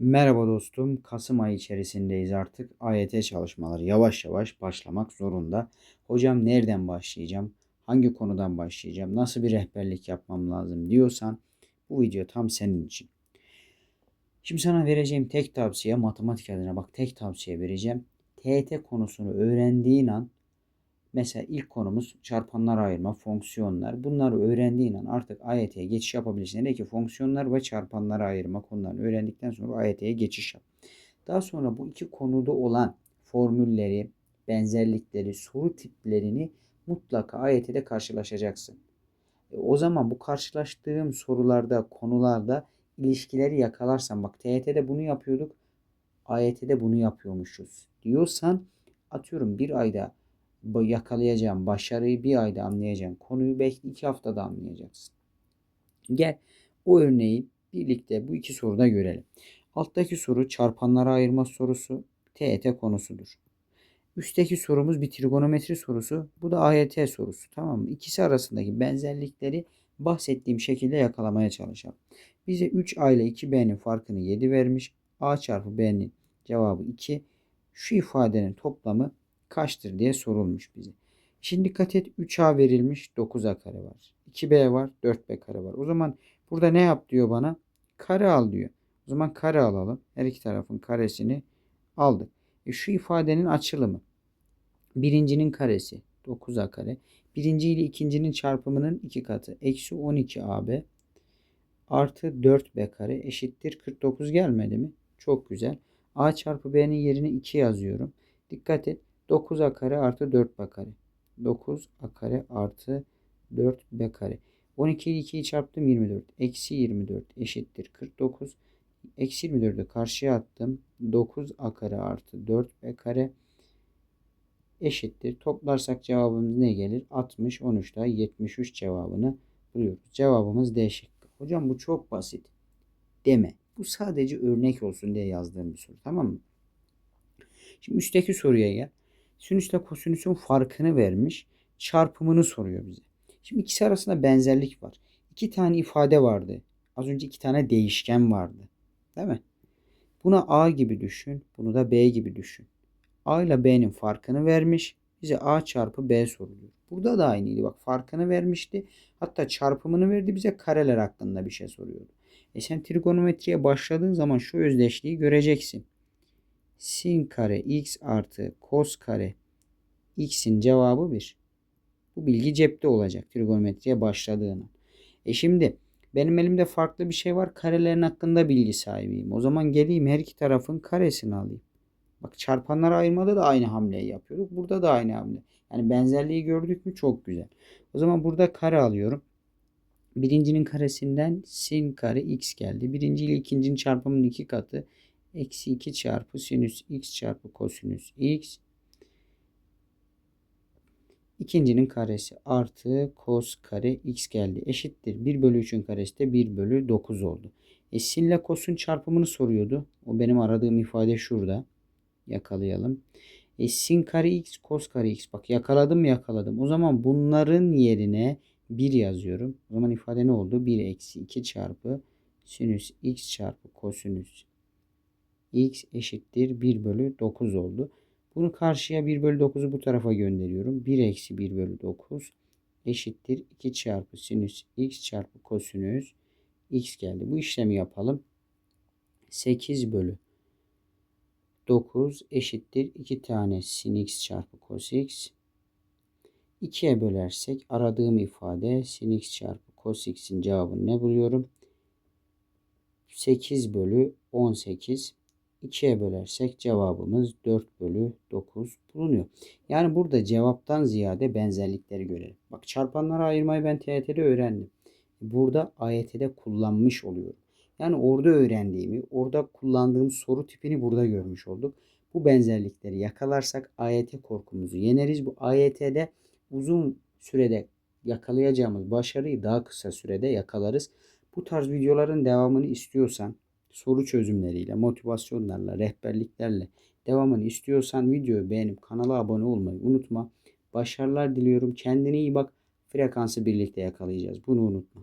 Merhaba dostum. Kasım ayı içerisindeyiz artık. AYT çalışmaları yavaş yavaş başlamak zorunda. Hocam nereden başlayacağım? Hangi konudan başlayacağım? Nasıl bir rehberlik yapmam lazım diyorsan bu video tam senin için. Şimdi sana vereceğim tek tavsiye matematik adına bak tek tavsiye vereceğim. TET konusunu öğrendiğin an Mesela ilk konumuz çarpanlar ayırma, fonksiyonlar. Bunları öğrendiğin an artık AYT'ye geçiş yapabilirsin. Hele ki fonksiyonlar ve çarpanları ayırma konularını öğrendikten sonra AYT'ye geçiş yap. Daha sonra bu iki konuda olan formülleri, benzerlikleri, soru tiplerini mutlaka AYT'de karşılaşacaksın. E, o zaman bu karşılaştığım sorularda, konularda ilişkileri yakalarsan bak TYT'de bunu yapıyorduk, AYT'de bunu yapıyormuşuz diyorsan atıyorum bir ayda yakalayacağım başarıyı bir ayda anlayacağım. Konuyu belki iki haftada anlayacaksın. Gel o örneği birlikte bu iki soruda görelim. Alttaki soru çarpanlara ayırma sorusu TET konusudur. Üstteki sorumuz bir trigonometri sorusu. Bu da AYT sorusu. Tamam mı? İkisi arasındaki benzerlikleri bahsettiğim şekilde yakalamaya çalışalım. Bize 3A ile 2B'nin farkını 7 vermiş. A çarpı B'nin cevabı 2. Şu ifadenin toplamı kaçtır diye sorulmuş bize. Şimdi dikkat et 3A verilmiş 9A kare var. 2B var 4B kare var. O zaman burada ne yap diyor bana? Kare al diyor. O zaman kare alalım. Her iki tarafın karesini aldık. E şu ifadenin açılımı. Birincinin karesi 9A kare. Birinci ile ikincinin çarpımının iki katı. Eksi 12AB artı 4B kare eşittir 49 gelmedi mi? Çok güzel. A çarpı B'nin yerine 2 yazıyorum. Dikkat et. 9a kare artı 4b kare. 9a kare artı 4b kare. 12 ile 2'yi çarptım 24. Eksi 24 eşittir 49. Eksi 24'ü karşıya attım. 9a kare artı 4b kare eşittir. Toplarsak cevabımız ne gelir? 60, 13 daha 73 cevabını buluyoruz. Cevabımız D şıkkı. Hocam bu çok basit. Deme. Bu sadece örnek olsun diye yazdığım bir soru. Tamam mı? Şimdi üstteki soruya gel. Sinüsle kosinüsün farkını vermiş. Çarpımını soruyor bize. Şimdi ikisi arasında benzerlik var. İki tane ifade vardı. Az önce iki tane değişken vardı. Değil mi? Buna A gibi düşün. Bunu da B gibi düşün. A ile B'nin farkını vermiş. Bize A çarpı B soruluyor. Burada da aynıydı. Bak farkını vermişti. Hatta çarpımını verdi bize kareler hakkında bir şey soruyordu. E sen trigonometriye başladığın zaman şu özdeşliği göreceksin sin kare x artı kos kare x'in cevabı 1. Bu bilgi cepte olacak trigonometriye başladığını. E şimdi benim elimde farklı bir şey var. Karelerin hakkında bilgi sahibiyim. O zaman geleyim her iki tarafın karesini alayım. Bak çarpanlar ayırmada da aynı hamleyi yapıyorduk. Burada da aynı hamle. Yani benzerliği gördük mü çok güzel. O zaman burada kare alıyorum. Birincinin karesinden sin kare x geldi. Birinci ile ikincinin çarpımının iki katı eksi 2 çarpı sinüs x çarpı kosinüs x ikincinin karesi artı kos kare x geldi. Eşittir. 1 bölü 3'ün karesi de 1 bölü 9 oldu. E sinle kosun çarpımını soruyordu. O benim aradığım ifade şurada. Yakalayalım. E sin kare x kos kare x. Bak yakaladım yakaladım. O zaman bunların yerine 1 yazıyorum. O zaman ifade ne oldu? 1 eksi 2 çarpı sinüs x çarpı kosinüs x eşittir 1 bölü 9 oldu. Bunu karşıya 1 bölü 9'u bu tarafa gönderiyorum. 1 eksi 1 bölü 9 eşittir 2 çarpı sinüs x çarpı kosinüs x geldi. Bu işlemi yapalım. 8 bölü 9 eşittir 2 tane sin x çarpı cos x. 2'ye bölersek aradığım ifade sin x çarpı cos x'in cevabını ne buluyorum? 8 bölü 18 2'ye bölersek cevabımız 4 bölü 9 bulunuyor. Yani burada cevaptan ziyade benzerlikleri görelim. Bak çarpanları ayırmayı ben TYT'de öğrendim. Burada AYT'de kullanmış oluyorum. Yani orada öğrendiğimi, orada kullandığım soru tipini burada görmüş olduk. Bu benzerlikleri yakalarsak AYT korkumuzu yeneriz. Bu AYT'de uzun sürede yakalayacağımız başarıyı daha kısa sürede yakalarız. Bu tarz videoların devamını istiyorsan soru çözümleriyle, motivasyonlarla, rehberliklerle devamını istiyorsan videoyu beğenip kanala abone olmayı unutma. Başarılar diliyorum. Kendine iyi bak. Frekansı birlikte yakalayacağız. Bunu unutma.